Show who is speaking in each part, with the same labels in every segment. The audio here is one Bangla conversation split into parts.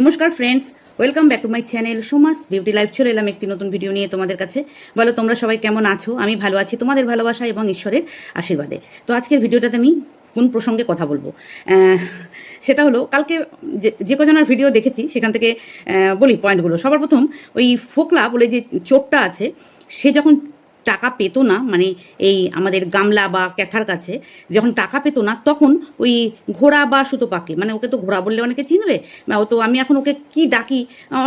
Speaker 1: নমস্কার friends welcome back to my channel Soma's beauty life চলে এলাম একটি নতুন ভিডিও নিয়ে তোমাদের কাছে। বলো, তোমরা সবাই কেমন আছো? আমি ভালো আছি তোমাদের ভালোবাসা এবং ঈশ্বরের আশীর্বাদে। তো আজকের ভিডিওটাতে আমি কোন প্রসঙ্গে কথা বলব? সেটা হলো, কালকে যে কজনের ভিডিও দেখেছি, সেখান থেকে বলি পয়েন্টগুলো সবার প্রথম ওই ফোকলা বলে যে চোরটা আছে, সে যখন টাকা পেতো না মানে এই আমাদের গামলা বা ক্যাথার কাছে, যখন টাকা পেতো না, তখন ওই ঘোড়া বা সুতো পাখি মানে ওকে তো ঘোড়া বললে অনেকে চিনবে ও তো আমি এখন ওকে কি ডাকি,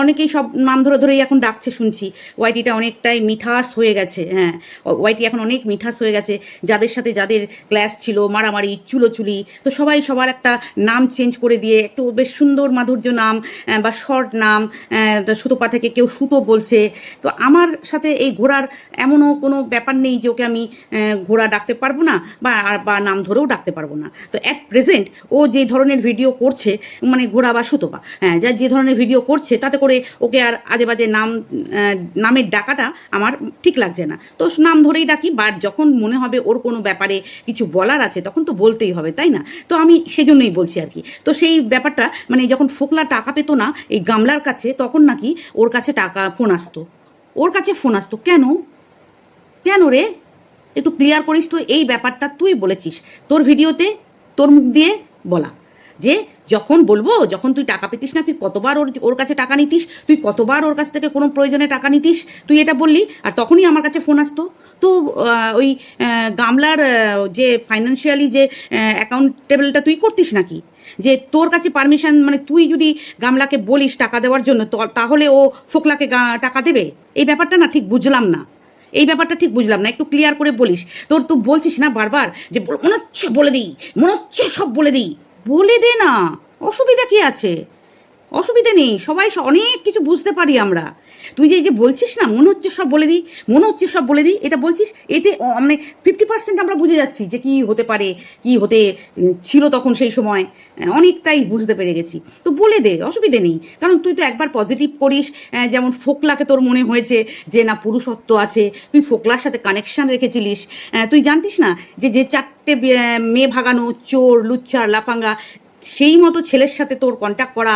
Speaker 1: অনেকেই সব নাম ধরে ধরেই এখন ডাকছে শুনছি, ওয়াইটিটা অনেকটাই মিঠাস হয়ে গেছে হ্যাঁ ওয়াইটি এখন অনেক মিঠাস হয়ে গেছে, যাদের সাথে যাদের ক্লাস ছিল, মারামারি, চুলোচুলি, তো সবাই সবার একটা নাম চেঞ্জ করে দিয়ে, একটু বেশ সুন্দর মাধুর্য নাম বা শর্ট নাম সুতোপা থেকে কেউ সুতো বলছে, তো আমার সাথে এই ঘোড়ার এমনও কোনো ব্যাপার নেই যে ওকে আমি ঘোড়া ডাকতে পারব না বা বা নাম ধরেও ডাকতে পারব না। তো অ্যাট প্রেজেন্ট ও যে ধরনের ভিডিও করছে মানে ঘোড়া বা সুতোপা হ্যাঁ যে ধরনের ভিডিও করছে, তাতে করে ওকে আর আজে বাজে নাম নামের ডাকাটা আমার ঠিক লাগছে না। তো নাম ধরেই ডাকি বাট যখন মনে হবে ওর কোনো ব্যাপারে কিছু বলার আছে, তখন তো বলতেই হবে, তাই না? তো আমি সেজন্যই বলছি আর কি। তো সেই ব্যাপারটা মানে যখন ফোকলা টাকা পেতো না এই গামলার কাছে, তখন নাকি ওর কাছে টাকা ফোন আসতো। ওর কাছে ফোন আসতো। কেন? কেন রে? একটু ক্লিয়ার করিস তো এই ব্যাপারটা তুই বলেছিস। তোর ভিডিওতে তোর মুখ দিয়ে বলা যে যখন বলব, যখন তুই টাকা পেতিস না, তুই কতবার ওর ওর কাছে টাকা নিতিস, তুই কতবার ওর কাছ থেকে কোনো প্রয়োজনে টাকা নিতিস, তুই এটা বললি আর তখনই আমার কাছে ফোন আসতো। তো ওই গামলার যে ফাইন্যান্সিয়ালি যে অ্যাকাউন্টেবলটা তুই করতিস নাকি? যে তোর কাছে পারমিশন মানে তুই যদি গামলাকে বলিস টাকা দেওয়ার জন্য তাহলে ও ফোকলাকে টাকা দেবে? এই ব্যাপারটা না ঠিক বুঝলাম না। এই ব্যাপারটা ঠিক বুঝলাম না, একটু ক্লিয়ার করে বলিস। তোর তো বলছিস না বারবার যে মনে হচ্ছে বলে দিই, মনে হচ্ছে সব বলে দিই। বলে দে না, অসুবিধা কি আছে? অসুবিধা নেই, সবাই অনেক কিছু বুঝতে পারি আমরা। তুই যে যে বলছিস না, মনে হচ্ছে সব বলে দিই, মনে হচ্ছে সব বলে দিই, এটা বলছিস, এতে মানে ফিফটি পার্সেন্ট আমরা বুঝে যাচ্ছি যে কি হতে পারে, কি হতে ছিল তখন সেই সময়। অনেকটাই বুঝতে পেরে গেছি। তো বলে দে, অসুবিধে নেই, কারণ তুই তো একবার পজিটিভ করিস যেমন ফোকলাকে তোর মনে হয়েছে যে না, পুরুষত্ব আছে, তুই ফোকলার সাথে কানেকশান রেখেছিলিস। তুই জানতিস না যে যে চারটে মেয়ে ভাগানো, চোর লুচ্চার লাফাঙ্গা সেই মতো ছেলের সাথে তোর কন্ট্যাক্ট করা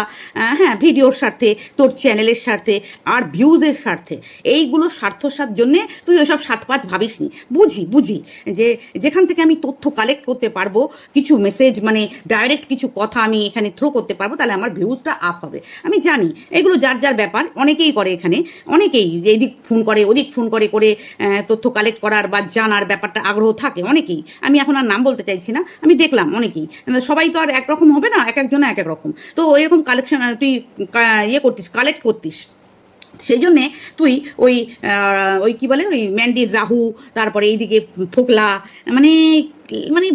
Speaker 1: হ্যাঁ ভিডিওর স্বার্থে, তোর চ্যানেলের স্বার্থে, আর ভিউজের স্বার্থে, এইগুলো স্বার্থসার জন্যে তুই ওইসব সাত পাঁচ ভাবিস নি বুঝি বুঝি যে যেখান থেকে আমি তথ্য কালেক্ট করতে পারব, কিছু মেসেজ মানে ডাইরেক্ট কিছু কথা আমি এখানে থ্রো করতে পারব, তাহলে আমার ভিউজটা আপ হবে। আমি জানি, এগুলো যার যার ব্যাপার, অনেকেই করে এখানে, অনেকেই যে এদিক ফোন করে, ওদিক ফোন করে করে তথ্য কালেক্ট করার বা জানার ব্যাপারটা আগ্রহ থাকে, অনেকেই। আমি এখন আর নাম বলতে চাইছি না, আমি দেখলাম অনেকেই। সবাই তো আর একরকম হবে না, এক একজনে এক এক রকম। তো এরকম কালেকশন তুই ইয়ে করতিস কালেক্ট করতিস। সেই জন্যে তুই ওই ওই কি বলে, ওই ম্যান্ডির রাহু তারপরে এইদিকে ফোকলা মানে মানে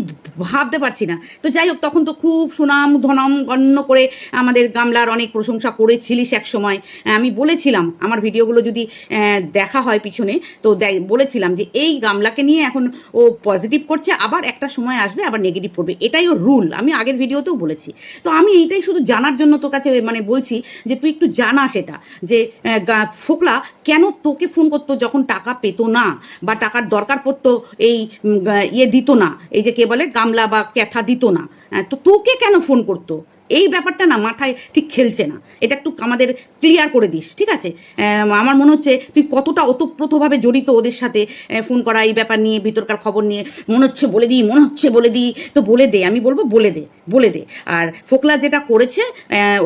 Speaker 1: ভাবতে পারছি না। তো যাই হোক, তখন তো খুব সুনাম, ধনাম, গণ্য করে আমাদের গামলার অনেক প্রশংসা করেছিলিস এক সময় আমি বলেছিলাম, আমার ভিডিওগুলো যদি দেখা হয় পিছনে, তো বলেছিলাম যে এই গামলাকে নিয়ে এখন ও পজিটিভ করছে, আবার একটা সময় আসবে, আবার নেগেটিভ করবে। এটাই ওর রুল আমি আগের ভিডিওতেও বলেছি। তো আমি এইটাই শুধু জানার জন্য তোর কাছে মানে বলছি যে তুই একটু জানা সেটা, যে ফোকলা, কেন তোকে ফোন করতো যখন টাকা পেতো না, বা টাকার দরকার পড়তো, এই ইয়ে দিত না? এই যে কে বলে গামলা বা ক্যাথা দিত না। তো তোকে কেন ফোন করতো? এই ব্যাপারটা না মাথায় ঠিক খেলছে না। এটা একটু আমাদের ক্লিয়ার করে দিস, ঠিক আছে? আমার মনে হচ্ছে তুই কতটা ওতপ্রোতভাবে জড়িত ওদের সাথে ফোন করা, এই ব্যাপার নিয়ে ভিতরকার খবর নিয়ে, মনে হচ্ছে বলে দিই, মনে হচ্ছে বলে দিই, তো বলে দে, আমি বলব বলে দে বলে দে। আর ফোকলা যেটা করেছে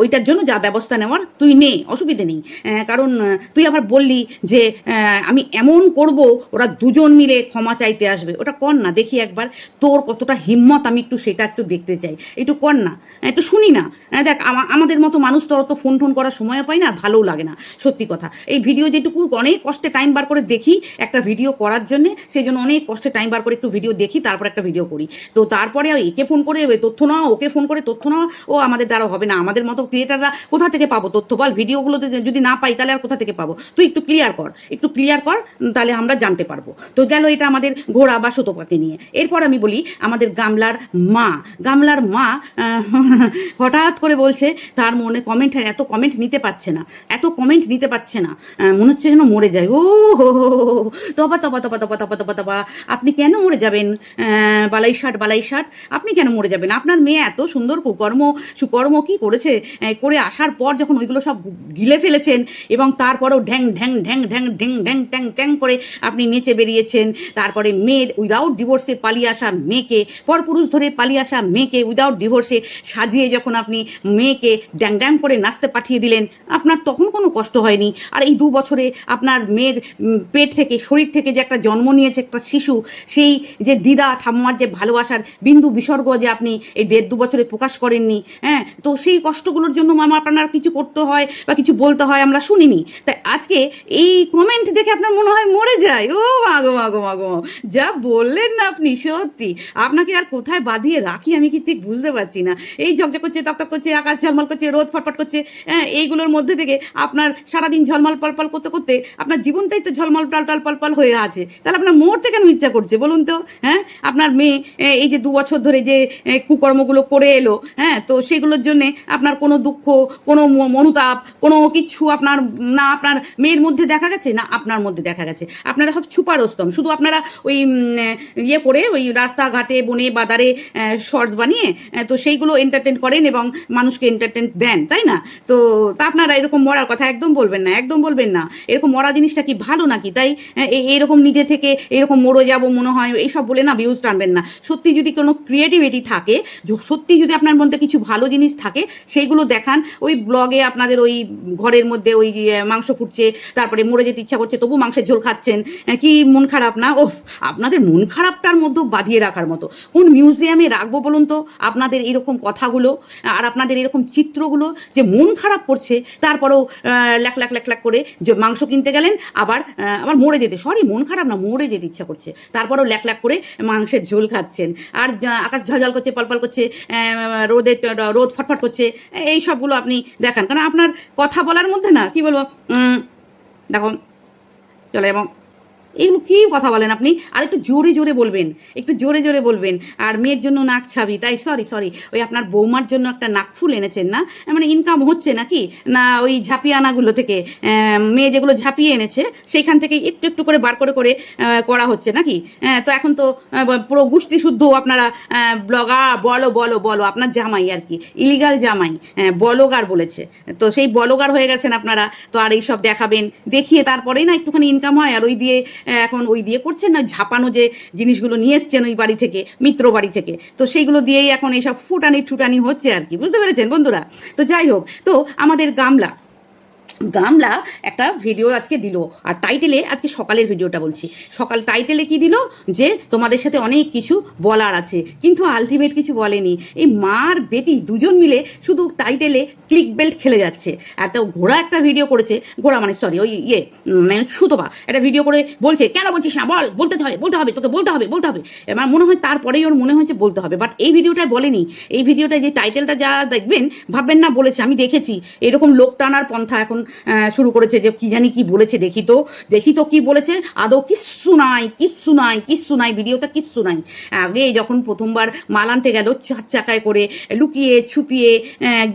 Speaker 1: ওইটার জন্য যা ব্যবস্থা নেওয়ার তুই নে, অসুবিধে নেই। কারণ তুই আবার বললি যে আমি এমন করব, ওরা দুজন মিলে ক্ষমা চাইতে আসবে। ওটা কর না, দেখি একবার, তোর কতটা হিম্মত, আমি একটু সেটা একটু দেখতে চাই। একটু কর না, একটু শুনি না। দেখ আমাদের মতো মানুষ তো অত ফোন টোন করার সময়ও পাই না ভালোও লাগে না, সত্যি কথা। এই ভিডিও যেটুকু, অনেক কষ্টে টাইম বার করে দেখি একটা ভিডিও করার জন্য, সেই জন্য অনেক কষ্টে টাইম বার করে একটু ভিডিও দেখি, তারপর একটা ভিডিও করি। তো তারপরে একে ফোন করে তথ্য নেওয়া, ওকে ফোন করে তথ্য নেওয়া, ও আমাদের দ্বারা হবে না। আমাদের মতো ক্রিয়েটাররা কোথা থেকে পাবো তথ্য? বল ভিডিওগুলো যদি না পাই, তাহলে আর কোথা থেকে পাবো? তুই একটু ক্লিয়ার কর। একটু ক্লিয়ার কর তাহলে আমরা জানতে পারব। তো গেল এটা আমাদের ঘোড়া বা সুতোপাকে নিয়ে। এরপর আমি বলি, আমাদের গামলার মা। গামলার মা হঠাৎ করে বলছে, তার মনে কমেন্ট এত কমেন্ট নিতে পারছে না। এত কমেন্ট নিতে পারছে না। মনে হচ্ছে যেন মরে যায়। ও হো। তবা তবা তবা তবা তবা তবা তবা। আপনি কেন মরে যাবেন? বালাই ষাট বালাই ষাট। আপনি কেন মরে যাবেন? আপনার মেয়ে এত সুন্দর কুকর্ম, সুকর্ম কি করেছে? করে আসার পর যখন ওইগুলো সব গিলে ফেলেছেন এবং তারপরেও ঢ্যাং ঢ্যাং ঢ্যাং ঢ্যাং ঢ্যাং ঢ্যাং ট্যাং ট্যাং করে আপনি নেচে বেরিয়েছেন। তারপরে মেয়ের উইদাউট ডিভোর্সে পালিয়ে আসা মেয়েকে, পরপুরুষ ধরে পালিয়ে আসা মেয়েকে উইদাউট ডিভোর্সে সাজিয়ে যখন আপনি মেয়েকে ড্যাং ড্যাং করে নাচতে পাঠিয়ে দিলেন, আপনার তখন কোনো কষ্ট হয়নি? আর এই দু বছরে আপনার মেয়ের পেট থেকে, শরীর থেকে যে একটা জন্ম নিয়েছে একটা শিশু, সেই যে দিদা ঠাম্মার যে ভালোবাসার বিন্দু বিসর্গ যে আপনি এই দেড় দু বছরে প্রকাশ করেননি হ্যাঁ? তো সেই কষ্টগুলোর জন্য মামা আপনার কিছু করতে হয় বা কিছু বলতে হয় আমরা শুনিনি। তাই আজকে এই কমেন্ট দেখে আপনার মনে হয় মরে যায়। ও মাগো মাগো মাগো। যা বললেন না আপনি সত্যি। আপনাকে আর কোথায় বাঁধিয়ে রাখি আমি কি ঠিক বুঝতে পারছি না। এই ঝকঝক করছে তকতক করছে, আকাশ ঝলমল করছে, রোদ ফটফট করছে হ্যাঁ এইগুলোর মধ্যে থেকে আপনার সারাদিন ঝলমল পলপল করতে করতে আপনার জীবনটাই তো ঝলমল টলটল পলপল হয়ে আছে। তাহলে আপনার মরতে কেন ইচ্ছা করছে বলুন তো? হ্যাঁ আপনার মেয়ে এই যে দু বছর ধরে যে কুকর্মগুলো করে এলো হ্যাঁ তো সেগুলোর জন্যে আপনার কোনো দুঃখ, কোনো মনোতাপ, কোনো কিছু আপনার, না আপনার মেয়ের মধ্যে দেখা গেছে? না, আপনার মধ্যে দেখা গেছে। আপনারা সব ছুপারস্তম শুধু আপনারা ওই ইয়ে করে, ওই রাস্তাঘাটে, বনে, বাজারে শর্টস বানিয়ে তো সেইগুলো এন্টারটেন করেন এবং মানুষকে এন্টারটেন দেন, তাই না? তো তা আপনারা এরকম মরার কথা একদম বলবেন না, একদম বলবেন না। এরকম মরা জিনিসটা কি ভালো নাকি? তাই এরকম নিজে থেকে এরকম মরে যাব মনে হয়, এইসব বলে না ভিউজ টানবেন না। সত্যি যদি কোনো ক্রিয়েটিভিটি থাকে সত্যি যদি আপনার মধ্যে কিছু ভালো জিনিস থাকে, সেইগুলো দেখান। ওই ব্লগে আপনাদের ওই ঘরের মধ্যে ওই মাংস ফুটছে, তারপরে মরে যেতে ইচ্ছা করছে, তবু মাংসের ঝোল খাচ্ছেন কি মন খারাপ না? ও আপনাদের মন খারাপটার মধ্যে বাঁধিয়ে রাখার মতো। কোন মিউজিয়ামে রাখব বলুন তো, আপনাদের এরকম কথাগুলো? আর আপনাদের এরকম চিত্রগুলো যে মন খারাপ করছে, তারপরেও ল্যাক ল্যাক ল্যাক ল্যাক করে যে মাংস কিনতে গেলেন, আবার আবার মরে যেতে, সরি, মন খারাপ না, মরে যেতে ইচ্ছা করছে। তারপরেও ল্যাক ল্যাক করে মাংসের ঝোল খাচ্ছেন। আর আকাশ ঝলঝল করছে, পলপল করছে রোদে রোদ ফটফট করছে, এই সবগুলো আপনি দেখান। কারণ আপনার কথা বলার মধ্যে না, কি বলব দেখো, চলে এবং এগুলো কী কথা বলেন আপনি? আর একটু জোরে জোরে বলবেন একটু জোরে জোরে বলবেন। আর মেয়ের জন্য নাক ছাবি তাই সরি সরি ওই আপনার বৌমার জন্য একটা নাক ফুল এনেছেন না? মানে ইনকাম হচ্ছে নাকি? না ওই ঝাঁপিয়ানাগুলো থেকে মেয়ে যেগুলো ঝাঁপিয়ে এনেছে সেইখান থেকে একটু একটু করে বার করে করে করা হচ্ছে নাকি? হ্যাঁ তো এখন তো পুরো গোষ্ঠী শুদ্ধ আপনারা ব্লগা বলো বলো বলো আপনার জামাই আর কি ইলিগাল জামাই হ্যাঁ, বলগার বলেছে। তো সেই বলগার হয়ে গেছেন আপনারা তো আর এইসব দেখাবেন দেখিয়ে তারপরেই না একটুখানি ইনকাম হয় আর ওই দিয়ে এখন ওই দিয়ে করছেন না, ঝাপানো যে জিনিসগুলো নিয়ে এসছেন ওই বাড়ি থেকে, মিত্র বাড়ি থেকে। তো সেইগুলো দিয়েই এখন এইসব ফুটানি ঠুটানি হচ্ছে আর কি, বুঝতে পেরেছেন বন্ধুরা? তো যাই হোক, তো আমাদের গামলা গামলা একটা ভিডিও আজকে দিল। আর টাইটেলে আজকে সকালের ভিডিওটা বলছি। সকাল টাইটেলে কি দিল? যে তোমাদের সাথে অনেক কিছু বলার আছে। কিন্তু আলটিমেট কিছু বলেনি। এই মার বেটি দুজন মিলে শুধু টাইটেলে ক্লিক বেল্ট খেলে যাচ্ছে। এত ঘোড়া একটা ভিডিও করেছে। ঘোড়া মানে সরি ওই ইয়ে মানে সুতোবা একটা ভিডিও করে বলছে, কেন বলছিস না? বল, বলতে হবে বলতে হবে, তোকে বলতে হবে বলতে হবে। এবার মনে হয় তারপরেই ওর মনে হয়েছে বলতে হবে। বাট এই ভিডিওটায় বলেনি। এই ভিডিওটায় যে টাইটেলটা যা দেখবেন, ভাববেন না বলেছে, আমি দেখেছি। এরকম লোক টানার পন্থা এখন শুরু করেছে যে কি জানি কি বলেছে, দেখি তো দেখি তো কি বলেছে। আদৌ কিচ্ছু নাই কিচ্ছু নাই কিচ্ছু নাই, ভিডিওতে কিচ্ছু নাই। আগে যখন প্রথমবার মাল আনতে গেল, চার চাকায় করে লুকিয়ে ছুপিয়ে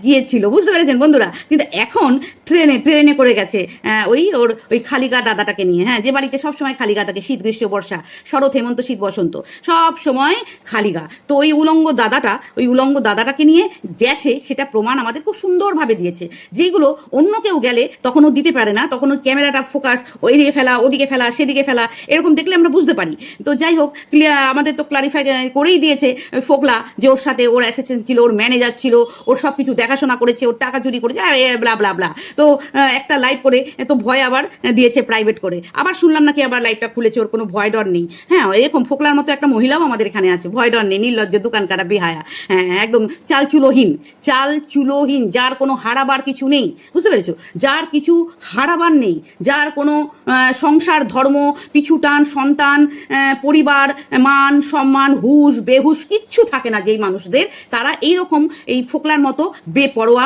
Speaker 1: গিয়েছিল, বুঝতে পেরেছেন বন্ধুরা? কিন্তু এখন ট্রেনে ট্রেনে করে গেছে ওই ওর, ওই খালিগা দাদাটাকে নিয়ে হ্যাঁ যে বাড়িতে সবসময় খালিগা থাকে, শীত, গ্রীষ্ম, বর্ষা, শরৎ, হেমন্ত, শীত, বসন্ত সব সময় খালিগা তো ওই উলঙ্গ দাদাটা, ওই উলঙ্গ দাদাটাকে নিয়ে গেছে, সেটা প্রমাণ আমাদের খুব সুন্দরভাবে দিয়েছে। যেগুলো অন্য কেউ গেলে তখন ও দিতে পারে না তখন ওই ক্যামেরাটা ফোকাস ওইদিকে ফেলা, ওদিকে ফেলা, সেদিকে ফেলা, এরকম দেখলে আমরা বুঝতে পারি। তো যাই হোক, ক্লিয়ার, আমাদের তো ক্লারিফাই করেই দিয়েছে ফোকলা যে ওর সাথে ওর অ্যাসিস্ট্যান্ট ছিল, ওর ম্যানেজার ছিল, ওর সব কিছু দেখাশোনা করেছে, ওর টাকা চুরি করেছে ব্লা ব্লা ব্লা তো একটা লাইভ করে, তো ভয় আবার দিয়েছে প্রাইভেট করে। আবার শুনলাম নাকি আবার লাইভটা খুলেছে, ওর কোনো ভয় ডর নেই। হ্যাঁ এরকম ফোকলার মতো একটা মহিলাও আমাদের এখানে আছে, ভয় ডর নেই নির্লজ্জ দোকান কাটা বেহায়া। হ্যাঁ একদম চাল চুলোহীন চাল চুলোহীন যার কোনো হারাবার কিছু নেই, বুঝতে পেরেছ? যার কিছু হারাবার নেই, যার কোনো সংসার, ধর্ম, পিছু টান, সন্তান পরিবার, মান, সম্মান, হুশ, বেহুশ কিচ্ছু থাকে না যেই মানুষদের। তারা এইরকম এই ফোকলার মতো বেপরোয়া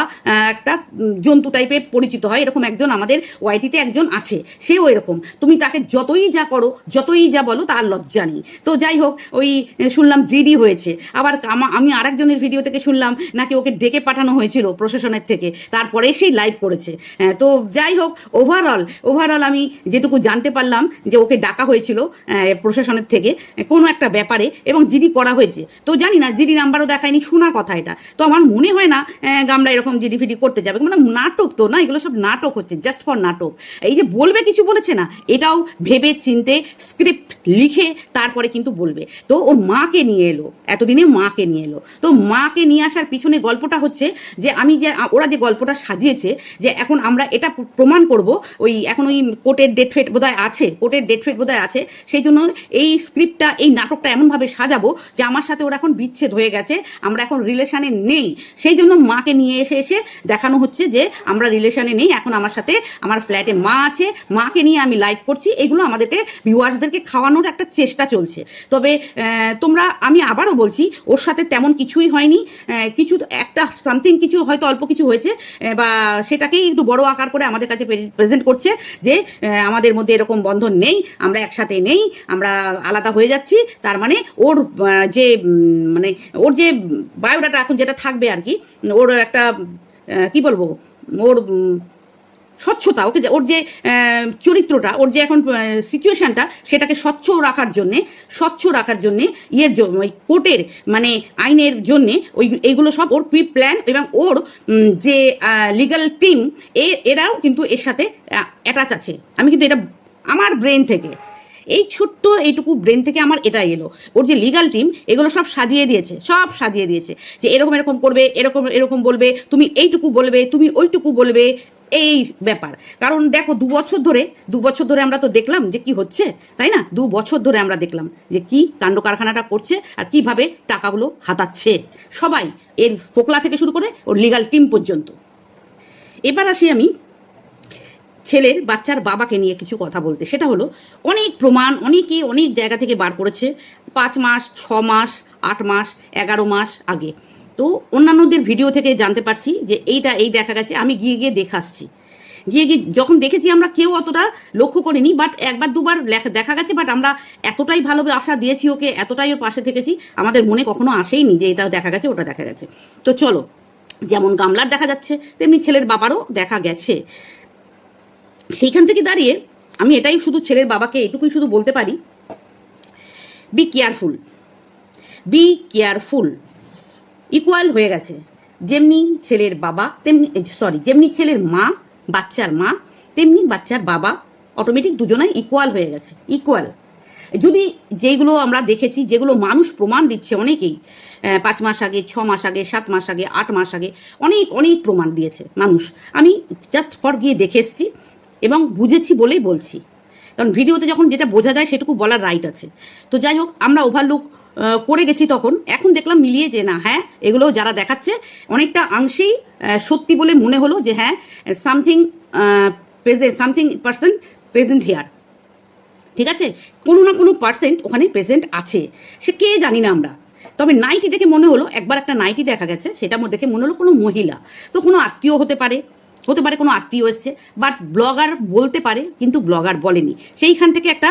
Speaker 1: একটা জন্তু টাইপের পরিচিত হয়। এরকম একজন আমাদের ওয়াইটিতে একজন আছে, সেও এরকম। তুমি তাকে যতই যা করো, যতই যা বলো, তার লজ্জা নেই। তো যাই হোক, ওই শুনলাম জিডি হয়েছে। আবার আমি আরেকজনের ভিডিও থেকে শুনলাম, নাকি ওকে ডেকে পাঠানো হয়েছিল প্রশাসনের থেকে। তারপরে সেই লাইভ করেছে। তো যাই হোক ওভারঅল ওভারঅল আমি যেটুকু জানতে পারলাম যে ওকে ডাকা হয়েছিল প্রশাসনের থেকে, কোনো একটা ব্যাপারে, এবং জিডি করা হয়েছে। তো জানি না জিডি নাম্বারও দেখায়নি, শোনা কথা এটা। তো আমার মনে হয় না গামলা এরকম জিডি ফিডি করতে যাবে। মানে নাটক তো না, এগুলো সব নাটক হচ্ছে জাস্ট ফর নাটক। এই যে বলবে কিছু বলেছে না, এটাও ভেবে চিনতে স্ক্রিপ্ট লিখে তারপরে কিন্তু বলবে। তো ওর মাকে নিয়ে এলো, এতদিনে মাকে নিয়ে এলো। তো মাকে নিয়ে আসার পিছনে গল্পটা হচ্ছে যে, আমি যে ওরা যে গল্পটা সাজিয়েছে, যে এখন আমরা এটা প্রমাণ করব ওই এখন ওই কোর্টের ডেট ফেট বোধহয় আছে, কোর্টের ডেট ফেট বোধহয় আছে, সেই জন্য এই স্ক্রিপ্টটা এই নাটকটা এমনভাবে সাজাবো যে আমার সাথে ওরা এখন বিচ্ছেদ হয়ে গেছে, আমরা এখন রিলেশনে নেই। সেই জন্য মাকে নিয়ে এসে এসে দেখানো হচ্ছে যে আমরা রিলেশনে নেই, এখন আমার সাথে আমার ফ্ল্যাটে মা আছে, মাকে নিয়ে আমি লাইভ করছি, এগুলো আমাদেরকে ভিউয়ার্সদেরকে খাওয়ানোর একটা চেষ্টা চলছে। তবে তোমরা, আমি আবারও বলছি, ওর সাথে তেমন কিছুই হয়নি কিছু, একটা সামথিং কিছু হয়তো অল্প কিছু হয়েছে বা সেটাকেই একটু বড় আকার করে আমাদের কাছে প্রেজেন্ট করছে যে আমাদের মধ্যে এরকম বন্ধন নেই, আমরা একসাথে নেই, আমরা আলাদা হয়ে যাচ্ছি। তার মানে ওর যে মানে ওর যে বায়োডাটা এখন যেটা থাকবে আর কি, ওর একটা কি বলব, ওর স্বচ্ছতা, ওকে যে- ওর যে চরিত্রটা, ওর যে এখন সিচুয়েশনটা সেটাকে স্বচ্ছ রাখার জন্যে, স্বচ্ছ রাখার জন্যে, ইয়ের জন্য, ওই কোর্টের মানে আইনের জন্যে, ওই এইগুলো সব ওর প্রি প্ল্যান এবং ওর যে লিগাল টিম এ, এরাও কিন্তু এর সাথে অ্যাটাচ আছে। আমি কিন্তু এটা, আমার ব্রেন থেকে, এই ছোট্ট এইটুকু ব্রেন থেকে আমার এটা এলো। ওর যে লিগাল টিম এগুলো সব সাজিয়ে দিয়েছে, সব সাজিয়ে দিয়েছে, যে এরকম এরকম করবে, এরকম এরকম বলবে, তুমি এইটুকু বলবে, তুমি ওইটুকু বলবে এই ব্যাপার। কারণ দেখো, দু বছর ধরে, দু বছর ধরে আমরা তো দেখলাম যে কি হচ্ছে, তাই না? দু বছর ধরে আমরা দেখলাম যে কি কাণ্ড কারখানাটা করছে আর কীভাবে টাকাগুলো হাতাচ্ছে। সবাই এর ফোকলা থেকে শুরু করে ওর লিগাল টিম পর্যন্ত। এবার আসি আমি ছেলের বাচ্চার বাবাকে নিয়ে কিছু কথা বলতে। সেটা হলো, অনেক প্রমাণ, অনেকে অনেক জায়গা থেকে বার করেছে, পাঁচ মাস, ছ মাস, আট মাস, এগারো মাস আগে। তো অন্যান্যদের ভিডিও থেকে জানতে পারছি যে এইটা, এই দেখা গেছে, আমি গিয়ে গিয়ে দেখে আসছি গিয়ে গিয়ে যখন দেখেছি আমরা কেউ অতটা লক্ষ্য করিনি বাট একবার দুবার দেখা গেছে বাট আমরা এতটাই ভালোভাবে আশা দিয়েছি ওকে, এতটাই ওর পাশে থেকেছি, আমাদের মনে কখনো আসেইনি যে এটা দেখা গেছে, ওটা দেখা গেছে। তো চলো, যেমন গামলার দেখা যাচ্ছে, তেমনি ছেলের বাবারও দেখা গেছে। সেইখান থেকে দাঁড়িয়ে আমি এটাই শুধু ছেলের বাবাকে এটুকুই শুধু বলতে পারি be careful be careful equal হয়ে গেছে। যেমনি ছেলের বাবা, তেমনি সরি যেমনি ছেলের মা, বাচ্চার মা, তেমনি বাচ্চার বাবা অটোমেটিক দুজনাই ইকুয়াল হয়ে গেছে ইকুয়াল যদি যেগুলো আমরা দেখেছি, যেগুলো মানুষ প্রমাণ দিচ্ছে অনেকেই পাঁচ মাস আগে, ছ মাস আগে, সাত মাস আগে, আট মাস আগে, অনেক অনেক প্রমাণ দিয়েছে মানুষ। আমি জাস্ট ফর গিয়ে দেখে এসছি এবং বুঝেছি বলেই বলছি। কারণ ভিডিওতে যখন যেটা বোঝা যায় সেটুকু বলার রাইট আছে। তো যাই হোক, আমরা ওভারলুক করে গেছি তখন। এখন দেখলাম মিলিয়ে যে না হ্যাঁ এগুলো যারা দেখাচ্ছে, অনেকটা অংশেই সত্যি বলে মনে হলো যে হ্যাঁ something present something percent present here ঠিক আছে? কোনো না কোনো পার্সেন্ট ওখানে প্রেজেন্ট আছে। সে কে জানি না আমরা। তবে নাইটি দেখে মনে হলো, একবার একটা নাইটি দেখা গেছে, সেটা দেখে মনে হলো কোনো মহিলা। তো কোনো আত্মীয় হতে পারে হতে পারে কোনো আত্মীয় এসছে বাট ব্লগার বলতে পারে, কিন্তু ব্লগার বলেনি। সেইখান থেকে একটা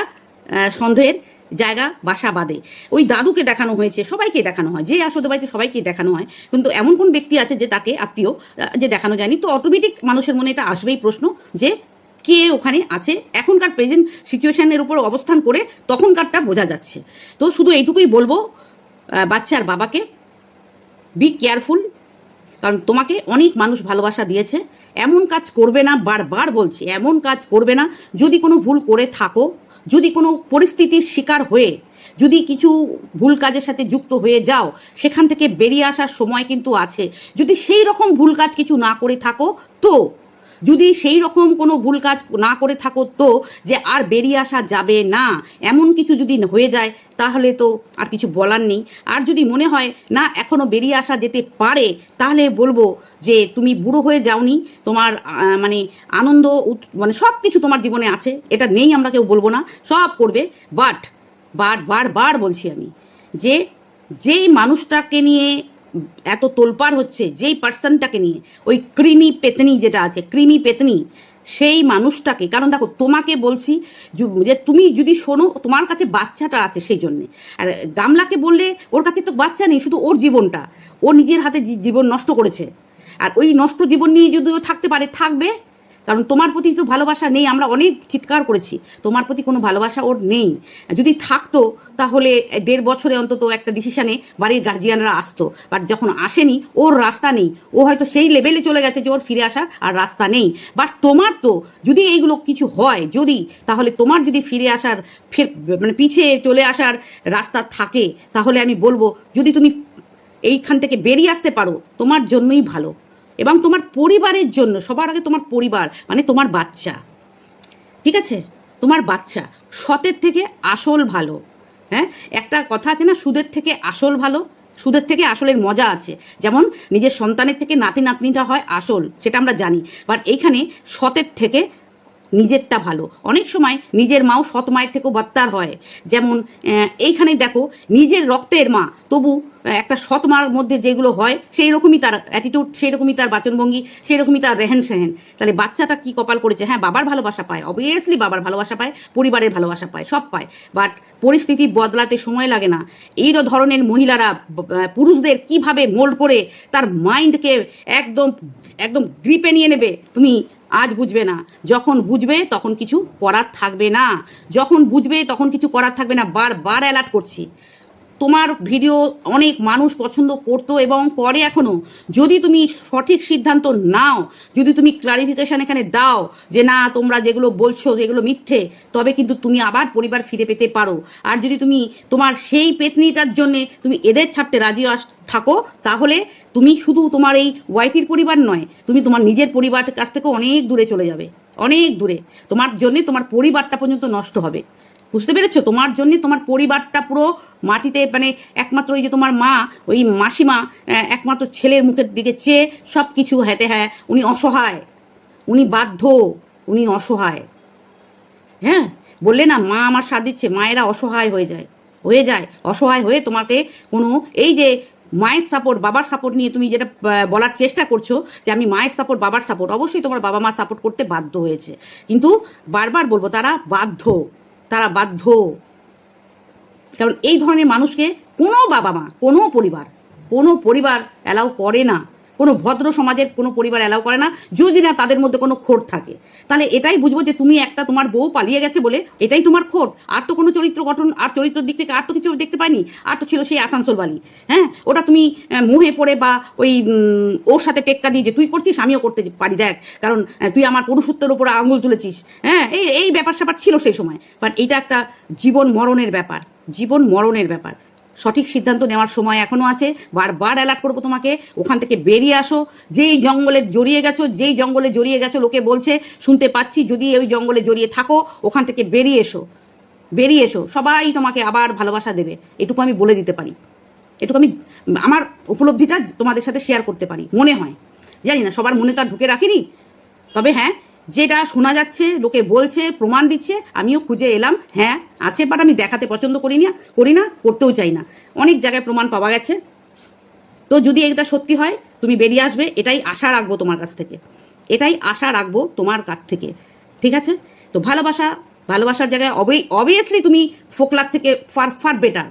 Speaker 1: সন্দেহের জায়গা, বাসা বাঁধে ওই দাদুকে দেখানো হয়েছে, সবাইকে দেখানো হয়। যে আসতে বাড়িতে সবাইকে দেখানো হয়। কিন্তু এমন কোন ব্যক্তি আছে যে তাকে আত্মীয় যে দেখানো যায়নি? তো অটোমেটিক মানুষের মনে এটা আসবেই প্রশ্ন যে কে ওখানে আছে? এখনকার প্রেজেন্ট সিচুয়েশনের উপর অবস্থান করে তখনকারটা বোঝা যাচ্ছে। তো শুধু এইটুকুই বলব বাচ্চার বাবাকে বি কেয়ারফুল কারণ তোমাকে অনেক মানুষ ভালোবাসা দিয়েছে। এমন কাজ করবে না, বারবার বলছি, এমন কাজ করবে না। যদি কোনো ভুল করে থাকো যদি কোনো পরিস্থিতির শিকার হয়ে, যদি কিছু ভুল কাজের সাথে যুক্ত হয়ে যাও, সেখান থেকে বেরিয়ে আসার সময় কিন্তু আছে। যদি সেই রকম ভুল কাজ কিছু না করে থাকো, তো যদি সেই রকম কোনো ভুল কাজ না করে থাকো তো যে আর বেরিয়ে আসা যাবে না, এমন কিছু যদি হয়ে যায়, তাহলে তো আর কিছু বলার নেই। আর যদি মনে হয়, না এখনও বেরিয়ে আসা যেতে পারে, তাহলে বলব যে তুমি বুড়ো হয়ে যাওনি, তোমার মানে আনন্দ মানে সব কিছু তোমার জীবনে আছে, এটা নেই আমরা কেউ বলব না, সব করবে। বাট বার বার বার বলছি আমি যে যেই মানুষটাকে নিয়ে এত তোলপাড় হচ্ছে যেই পার্সনটাকে নিয়ে, ওই ক্রিমি পেতনি যেটা আছে ক্রিমি পেতনি, সেই মানুষটাকে, কারণ দেখো তোমাকে বলছি যে তুমি যদি শোনো, তোমার কাছে বাচ্চাটা আছে সেই জন্যে। আর গামলাকে বললে ওর কাছে তো বাচ্চা নেই, শুধু ওর জীবনটা, ও নিজের হাতে জীবন নষ্ট করেছে। আর ওই নষ্ট জীবন নিয়ে যদি ও থাকতে পারে, থাকবে কারণ তোমার প্রতি তো ভালোবাসা নেই, আমরা অনেক চিৎকার করেছি। তোমার প্রতি কোনো ভালোবাসা ওর নেই। যদি থাকতো, তাহলে দেড় বছরে অন্তত একটা ডিসিশনে বাড়ির গার্জিয়ানরা আসতো। বাট যখন আসেনি, ওর রাস্তা নেই। ও হয়তো সেই লেভেলে চলে গেছে যে ওর ফিরে আসার আর রাস্তা নেই। বাট তোমার তো, যদি এইগুলো কিছু হয়, যদি, তাহলে তোমার যদি ফিরে আসার, ফের মানে পিছিয়ে চলে আসার রাস্তা থাকে, তাহলে আমি বলব, যদি তুমি এইখান থেকে বেরিয়ে আসতে পারো, তোমার জন্যই ভালো। এবং তোমার পরিবারের জন্য, সবার আগে তোমার পরিবার মানে তোমার বাচ্চা। ঠিক আছে? তোমার বাচ্চা। সতের থেকে আসল ভালো। হ্যাঁ? একটা কথা আছে না, সুদের থেকে আসল ভালো, সুদের থেকে আসলের মজা আছে। যেমন নিজের সন্তানের থেকে নাতি নাতনিটা হয় আসল, সেটা আমরা জানি। বাট এইখানে সতের থেকে নিজেরটা ভালো। অনেক সময় নিজের মাও সৎ মায়ের থেকেও বাত্তার হয়। যেমন এইখানে দেখো, নিজের রক্তের মা, তবু একটা সৎ মার মধ্যে যেগুলো হয়, সেই রকমই তার অ্যাটিটিউড সেই রকমই তার বাচনভঙ্গি, সেই রকমই তার রেহেন সেহেন। তাহলে বাচ্চাটা কি কপাল করেছে? হ্যাঁ বাবার ভালোবাসা পায়। অবভিয়াসলি বাবার ভালোবাসা পায়, পরিবারের ভালোবাসা পায়, সব পায়। বাট পরিস্থিতি বদলাতে সময় লাগে না। এই ধরনের মহিলারা পুরুষদের কীভাবে মোল্ড করে তার মাইন্ডকে একদম একদম গ্রিপে নিয়ে নেবে? তুমি আজ বুঝবে না। যখন বুঝবে, তখন কিছু করার থাকবে না। যখন বুঝবে, তখন কিছু করার থাকবে না। বারবার অ্যালার্ট করছি। তোমার ভিডিও অনেক মানুষ পছন্দ করতো এবং করে এখনও যদি তুমি সঠিক সিদ্ধান্ত নাও, যদি তুমি ক্লারিফিকেশন এখানে দাও যে না, তোমরা যেগুলো বলছো যেগুলো মিথ্যে, তবে কিন্তু তুমি আবার পরিবার ফিরে পেতে পারো। আর যদি তুমি তোমার সেই পেতনিটার জন্যে তুমি এদের ছাড়তে রাজি আস, থাকো, তাহলে তুমি শুধু তোমার এই ওয়াইফের পরিবার নয়, তুমি তোমার নিজের পরিবারের কাছ থেকে অনেক দূরে চলে যাবে। অনেক দূরে। তোমার জন্যে তোমার পরিবারটা পর্যন্ত নষ্ট হবে। বুঝতে পেরেছ? তোমার জন্য তোমার পরিবারটা পুরো মাটিতে মানে একমাত্র ওই যে তোমার মা, ওই মাসিমা একমাত্র ছেলের মুখের দিকে চেয়ে সব কিছু হ্যাতে হ্যাঁ উনি অসহায়। উনি বাধ্য, উনি অসহায়। হ্যাঁ? বললে না, মা আমার সাথ দিচ্ছে, মায়েরা অসহায় হয়ে যায় হয়ে যায়। অসহায় হয়ে তোমাকে কোনো এই যে মায়ের সাপোর্ট বাবার সাপোর্ট নিয়ে তুমি যেটা বলার চেষ্টা করছ যে আমি মায়ের সাপোর্ট বাবার সাপোর্ট অবশ্যই তোমার বাবা মা সাপোর্ট করতে বাধ্য হয়েছে। কিন্তু বারবার বলব, তারা বাধ্য। তারা বাধ্য। কারণ এই ধরনের মানুষকে কোনো বাবা মা কোনো পরিবার কোনো পরিবার অ্যালাউ করে না। কোনো ভদ্র সমাজের কোনো পরিবার অ্যালাউ করে না, যদি না তাদের মধ্যে কোনো খোট থাকে। তাহলে এটাই বুঝব যে তুমি একটা তোমার বউ পালিয়ে গেছে বলে, এটাই তোমার খোট। আর তো কোনো চরিত্র গঠন, আর চরিত্রের দিক থেকে আর তো কিছু দেখতে পাইনি, আর তো ছিল সেই আসানসোল বালি। হ্যাঁ? ওটা তুমি মুহে পড়ে বা ওই ওর সাথে টেক্কা দিয়ে যে তুই করছিস, আমিও করতে পারি, দেখ। কারণ তুই আমার পুরুষত্বের উপর আঙুল তুলেছিস। হ্যাঁ? এই এই ব্যাপার স্যাপার ছিল সেই সময়। বাট এটা একটা জীবন মরণের ব্যাপার। জীবন মরণের ব্যাপার। সঠিক সিদ্ধান্ত নেওয়ার সময় এখনও আছে। বারবার অ্যালার্ট করব তোমাকে। ওখান থেকে বেরিয়ে আসো। যেই জঙ্গলে জড়িয়ে গেছো, যেই জঙ্গলে জড়িয়ে গেছো, লোকে বলছে, শুনতে পাচ্ছি, যদি ওই জঙ্গলে জড়িয়ে থাকো, ওখান থেকে বেরিয়ে এসো। বেরিয়ে এসো। সবাই তোমাকে আবার ভালোবাসা দেবে। এটুকু আমি বলে দিতে পারি। এটুকু আমি, আমার উপলব্ধিটা তোমাদের সাথে শেয়ার করতে পারি। মনে হয়। জানি না, সবার মনে তো আর ঢুকে রাখিনি। তবে হ্যাঁ যেটা শোনা যাচ্ছে, লোকে বলছে, প্রমাণ দিচ্ছে, আমিও খুঁজে এলাম। হ্যাঁ আছে বাট আমি দেখাতে পছন্দ করি না করি না, করতেও চাই না। অনেক জায়গায় প্রমাণ পাওয়া গেছে। তো যদি এটা সত্যি হয়, তুমি বেরিয়ে আসবে, এটাই আশা রাখব তোমার কাছ থেকে। এটাই আশা রাখব তোমার কাছ থেকে। ঠিক আছে? তো ভালোবাসা, ভালোবাসার জায়গায় অবভিয়াসলি তুমি ফোকলার থেকে ফার ফার বেটার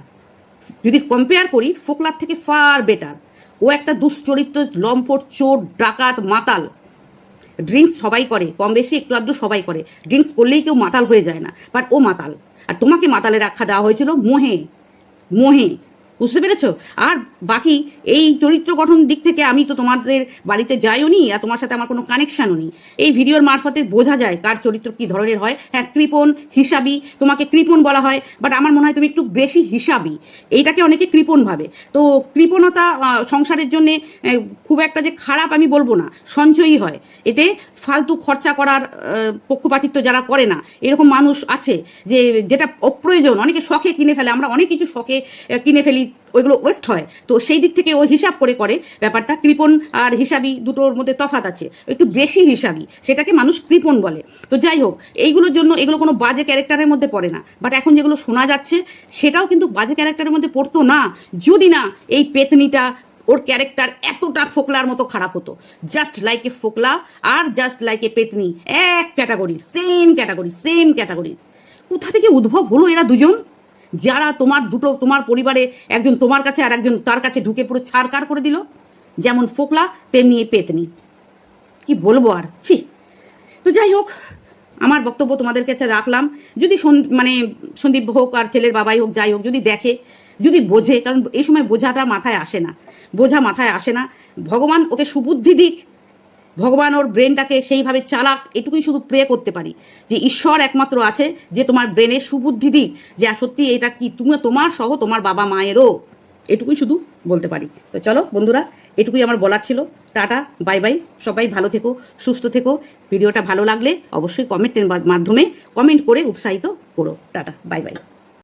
Speaker 1: যদি কম্পেয়ার করি, ফোকলার থেকে ফার বেটার ও একটা দুশ্চরিত্র, লম্পট, চোর, ডাকাত, মাতাল। ড্রিঙ্কস সবাই করে কম বেশি একটু আধটু সবাই করে। ড্রিঙ্কস করলেই কেউ মাতাল হয়ে যায় না। বাট ও মাতাল। আর তোমাকে মাতালের আখ্যা দেওয়া হয়েছিল মোহে। মোহে। বুঝতে পেরেছ? আর বাকি, এই চরিত্র গঠন দিক থেকে আমি তো তোমাদের বাড়িতে যাইও নি, আর তোমার সাথে আমার কোনো কানেকশানও নেই। এই ভিডিওর মারফতে বোঝা যায় কার চরিত্র কী ধরনের হয়। হ্যাঁ কৃপণ হিসাবি, তোমাকে কৃপণ বলা হয় বাট আমার মনে হয় তুমি একটু বেশি হিসাবি। এইটাকে অনেকে কৃপণ ভাবে। তো কৃপণতা সংসারের জন্যে খুব একটা যে খারাপ আমি বলব না, সঞ্চয়ই হয়। এতে ফালতু খরচা করার পক্ষপাতিত্ব যারা করে না, এরকম মানুষ আছে যে, যেটা অপ্রয়োজন, অনেকে শখে কিনে ফেলে, আমরা অনেক কিছু শখে কিনে ফেলি ওইগুলো ওয়েস্ট হয়। তো সেই দিক থেকে ও হিসাব করে করে ব্যাপারটা। কৃপণ আর হিসাবি দুটোর মধ্যে তফাত আছে। একটু বেশি হিসাবি, সেটাকে মানুষ কৃপণ বলে। তো যাই হোক, এইগুলোর জন্য এগুলো কোনো বাজে ক্যারেক্টারের মধ্যে পড়ে না। বাট এখন যেগুলো শোনা যাচ্ছে, সেটাও কিন্তু বাজে ক্যারেক্টারের মধ্যে পড়তো না। যদি না এই পেতনিটা, ওর ক্যারেক্টার এতটা ফোকলার মতো খারাপ হতো। জাস্ট লাইক এ ফোকলা আর জাস্ট লাইক এ পেতনি। এক category same category same category কোথা থেকে উদ্ভব হলো এরা দুজন? যারা তোমার দুটো, তোমার পরিবারে একজন তোমার কাছে আর একজন তার কাছে ঢুকে পুরো ছাড়কার করে দিল, যেমন ফোকলা, তেমনি পেতনি। কি বলব আর? ছি। তো যাই হোক, আমার বক্তব্য তোমাদের কাছে রাখলাম। যদি মানে সন্দীপ হোক আর ছেলের বাবাই হোক, যাই হোক, যদি দেখে, যদি বোঝে, কারণ এই সময় বোঝাটা মাথায় আসে না। বোঝা মাথায় আসে না। ভগবান ওকে সুবুদ্ধি দিক ভগবান ওর ব্রেনটাকে সেইভাবে চালাক, এটুকুই শুধু প্রে করতে পারি। যে ঈশ্বর একমাত্র আছে, যে তোমার ব্রেনে সুবুদ্ধি দিক, যে সত্যি এটা কি তুমি তোমার সহ তোমার বাবা মায়েরও এটুকুই শুধু বলতে পারি। তো চলো বন্ধুরা, এটুকুই আমার বলার ছিল। Tata, bye bye. সবাই ভালো থেকো, সুস্থ থেকো। ভিডিওটা ভালো লাগলে অবশ্যই কমেন্টের মাধ্যমে কমেন্ট করে উৎসাহিত করো। Tata, bye bye.